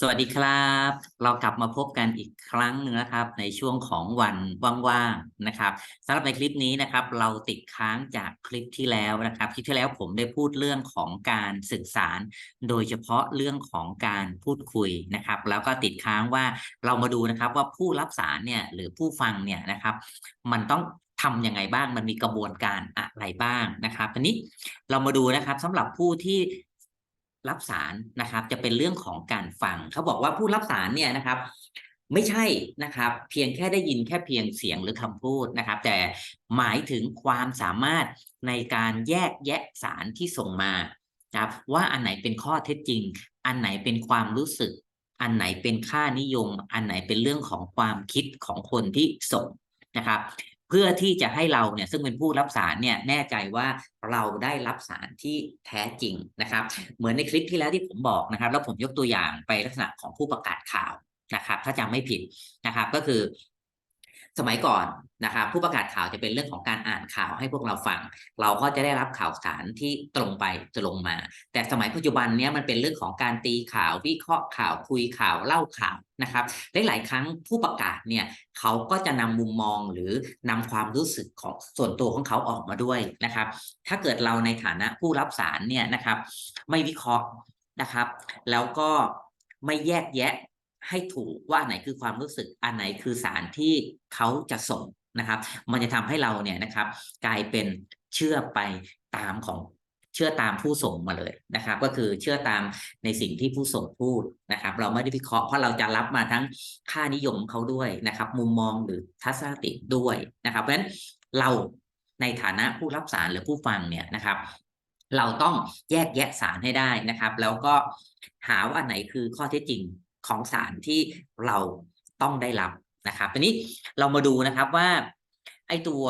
สวัสดีครับ เรากลับมาพบกันอีกครั้งหนึ่งนะครับ ในช่วงของวันว่างๆนะครับสำหรับในคลิปนี้นะครับ เราติดค้างจากคลิปที่แล้วนะครับ คลิปที่แล้วผมได้พูดเรื่องของการสื่อสาร โดยเฉพาะเรื่องของการพูดคุยนะครับ แล้วก็ติดค้างว่าเรามาดูนะครับว่าผู้รับสารเนี่ยหรือผู้ฟังเนี่ยนะครับ มันต้องทำยังไงบ้างมันมีกระบวนการอะไรบ้างนะครับทีนี้เรามาดูนะครับสำหรับผู้ที่ รับสารนะครับ จะเป็นเรื่องของการฟังเขาบอกว่าผู้รับสารเนี่ยนะครับ ไม่ใช่นะครับ เพียงแค่ได้ยินแค่เพียงเสียงหรือคำพูดนะครับ แต่หมายถึงความสามารถในการแยกแยะสารที่ส่งมานะครับว่าอันไหนเป็นข้อเท็จจริง อันไหนเป็นความรู้สึก อันไหนเป็นค่านิยม อันไหนเป็นเรื่องของความคิดของคนที่ส่งนะครับ พื่อที่จะให้เราเนี่ยซึ่งเป็นผู้รับสารเนี่ยแน่ใจว่าเราได้รับสารที่แท้จริงนะครับ เหมือนในคลิปที่แล้วที่ผมบอกนะครับ แล้วผมยกตัวอย่างไปลักษณะของผู้ประกาศข่าวนะครับ ถ้าจำไม่ผิดนะครับ ก็คือ สมัยก่อนนะครับผู้ประกาศข่าวจะเป็นเรื่องของการอ่านข่าวให้พวกเราฟัง เราก็จะได้รับข่าวสารที่ตรงไปจะลงมา แต่สมัยปัจจุบันเนี้ยมันเป็นเรื่องของการตีข่าววิเคราะห์ข่าวคุยข่าวเล่าข่าวนะครับหลายๆครั้งผู้ประกาศเนี่ยเขาก็จะนำมุมมองหรือนำความรู้สึกของส่วนตัวของเขาออกมาด้วยนะครับ ถ้าเกิดเราในฐานะผู้รับสารเนี่ยนะครับ ไม่วิเคราะห์นะครับ แล้วก็ไม่แยกแยะ ให้ถูกว่าไหนคือความรู้สึกอันไหนคือสารที่เขาจะส่งนะครับ มันจะทำให้เราเนี่ยนะครับ กลายเป็นเชื่อไปตามของเชื่อตามผู้ส่งมาเลยนะครับ ก็คือเชื่อตามในสิ่งที่ผู้ส่งพูดนะครับ เราไม่ได้วิเคราะห์เพราะเราจะรับมาทั้งค่านิยมเขาด้วยนะครับ มุมมองหรือทัศนคติด้วยนะครับเพราะฉะนั้นเราในฐานะผู้รับสารหรือผู้ฟังเนี่ยนะครับ เราต้องแยกแยะสารให้ได้นะครับ แล้วก็หาว่าอันไหนคือข้อเท็จจริง ของสารที่เราต้องได้รับนะครับทีนี้เรามาดูนะครับว่าไอ้ตัว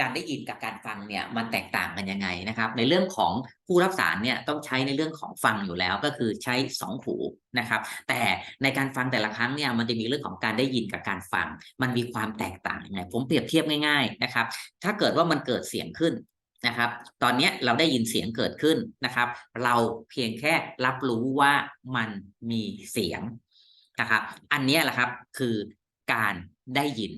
การได้ยินกับการฟังเนี่ยมันแตกต่างกันยังไงนะครับ ในเรื่องของผู้รับสารเนี่ยต้องใช้ในเรื่องของฟังอยู่แล้วก็คือใช้สองหูนะครับ แต่ในการฟังแต่ละครั้งเนี่ยมันจะมีเรื่องของการได้ยินกับการฟัง มันมีความแตกต่างยังไงผมเปรียบเทียบง่าย ๆนะครับ ถ้าเกิดว่ามันเกิดเสียงขึ้น นะครับ ตอนนี้เราได้ยินเสียงเกิดขึ้นนะครับ เราเพียงแค่รับรู้ว่ามันมีเสียงนะครับ อันนี้แหละครับคือการได้ยิน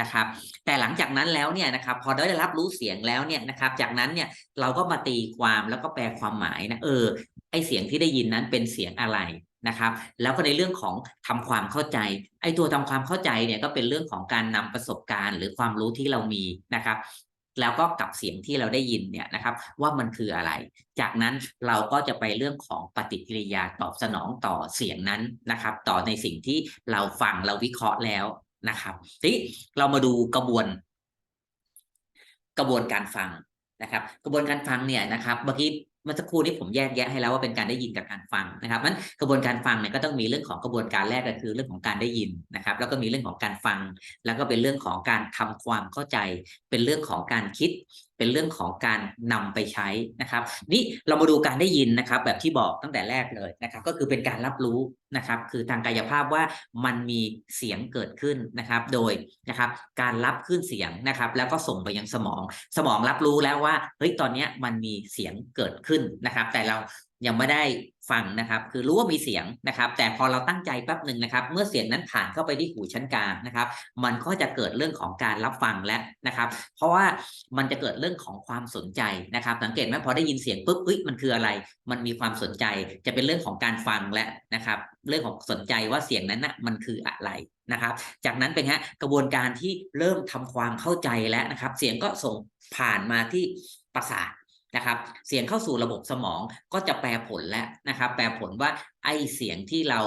นะครับ แต่หลังจากนั้นแล้วเนี่ยนะครับ พอได้รับรู้เสียงแล้วเนี่ยนะครับ จากนั้นเนี่ยเราก็มาตีความแล้วก็แปลความหมายนะเออไอเสียงที่ได้ยินนั้นเป็นเสียงอะไรนะครับ แล้วก็ในเรื่องของทำความเข้าใจ ไอตัวทำความเข้าใจเนี่ยก็เป็นเรื่องของการนำประสบการณ์ หรือความรู้ที่เรามีนะครับ แล้วก็กับเสียงที่เราได้ยินเนี่ยนะครับ ว่ามันคืออะไร จากนั้นเราก็จะไปเรื่องของปฏิกิริยาตอบสนองต่อเสียงนั้นนะครับ ต่อในสิ่งที่เราฟังเราวิเคราะห์แล้วนะครับทีนี้เรามาดูกระบวน กระบวนการฟังนะครับ กระบวนการฟังเนี่ยนะครับเมื่อกี้ เมื่อสักครู่นี้ผมแยกแยะให้แล้วว่าเป็นการได้ยินกับการฟังนะครับนั้นกระบวนการฟังเนี่ยก็ต้องมีเรื่องของกระบวนการแรกก็คือเรื่องของการได้ยินนะครับ แล้วก็มีเรื่องของการฟัง แล้วก็เป็นเรื่องของการทำความเข้าใจ เป็นเรื่องของการคิด เป็นเรื่องของการนำไปใช้นะครับนี่เรามาดูการได้ยินนะครับ แบบที่บอกตั้งแต่แรกเลยนะครับก็คือเป็นการรับรู้นะครับ คือทางกายภาพว่ามันมีเสียงเกิดขึ้นนะครับ โดยนะครับการรับขึ้นเสียงนะครับ แล้วก็ส่งไปยังสมอง สมองรับรู้แล้วว่าเฮ้ยตอนนี้มันมีเสียงเกิดขึ้นนะครับ แต่เรา ยังไม่ได้ฟังนะครับ คือรู้ว่ามีเสียงนะครับ แต่พอเราตั้งใจแป๊บหนึ่งนะครับ เมื่อเสียงนั้นผ่านเข้าไปที่หูชั้นกลางนะครับ มันก็จะเกิดเรื่องของการรับฟังแล้วนะครับ เพราะว่ามันจะเกิดเรื่องของความสนใจนะครับ สังเกตไหมพอได้ยินเสียงปุ๊บเฮ้ยมันคืออะไร มันมีความสนใจ จะเป็นเรื่องของการฟังและนะครับ เรื่องของสนใจว่าเสียงนั้นนะมันคืออะไรนะครับ จากนั้นเป็นฮะกระบวนการที่เริ่มทำความเข้าใจแล้วนะครับ เสียงก็ส่งผ่านมาที่ประสาท นะครับ เสียงเข้าสู่ระบบสมองก็จะแปลผลแล้วนะครับ แปลผลว่าไอเสียงที่เรา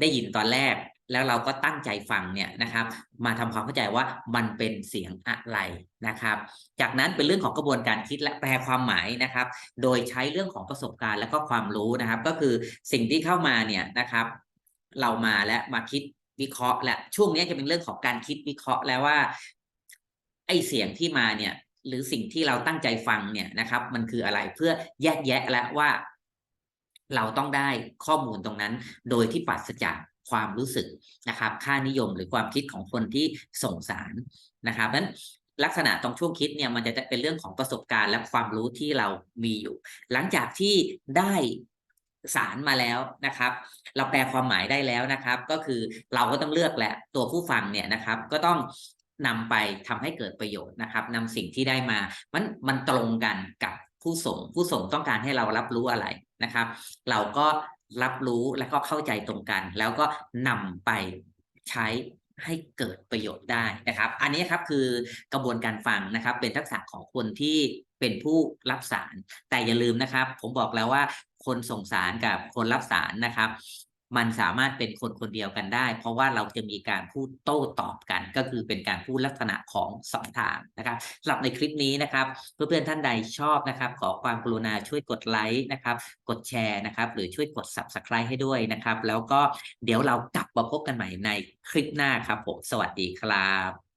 ได้ยินตอนแรก แล้วเราก็ตั้งใจฟังเนี่ยนะครับ มาทำความเข้าใจว่ามันเป็นเสียงอะไรนะครับ จากนั้นเป็นเรื่องของกระบวนการคิดและแปลความหมายนะครับ โดยใช้เรื่องของประสบการณ์และก็ความรู้นะครับ ก็คือสิ่งที่เข้ามาเนี่ยนะครับ เรามาและมาคิดวิเคราะห์และช่วงนี้จะเป็นเรื่องของการคิดวิเคราะห์แล้วว่าไอเสียงที่มาเนี่ย หรือสิ่งที่เราตั้งใจฟังเนี่ยนะครับ มันคืออะไรเพื่อแยกแยะและว่า เราต้องได้ข้อมูลตรงนั้น โดยที่ปราศจากความรู้สึกนะครับ ค่านิยมหรือความคิดของคนที่ส่งสารนะครับนั้นลักษณะตรงช่วงคิดเนี่ยมันจะเป็นเรื่องของประสบการณ์และความรู้ที่เรามีอยู่ หลังจากที่ได้สารมาแล้วนะครับ เราแปลความหมายได้แล้วนะครับ ก็คือเราก็ต้องเลือกแหละตัวผู้ฟังเนี่ยนะครับ ก็ต้อง นำไปทำให้เกิดประโยชน์นะครับนำสิ่งที่ได้มา มันมันตรงกันกับผู้ส่ง ผู้ส่งต้องการให้เรารับรู้อะไรนะครับ เราก็รับรู้แล้วก็เข้าใจตรงกัน แล้วก็นำไปใช้ให้เกิดประโยชน์ได้นะครับ อันนี้ครับคือกระบวนการฟังนะครับ เป็นทักษะของคนที่เป็นผู้รับสาร แต่อย่าลืมนะครับ ผมบอกแล้วว่าคนส่งสารกับคนรับสารนะครับ มันสามารถเป็นคนคนเดียวกันได้ เพราะว่าเราจะมีการพูดโต้ตอบกัน ก็คือเป็นการพูดลักษณะของสองทางนะครับสำหรับในคลิปนี้นะครับ เพื่อนๆท่านใดชอบนะครับ ขอความกรุณาช่วยกดไลค์นะครับ กดแชร์นะครับ หรือช่วยกด subscribe ให้ด้วยนะครับ แล้วก็เดี๋ยวเรากลับมาพบกันใหม่ในคลิปหน้าครับผมสวัสดีครับ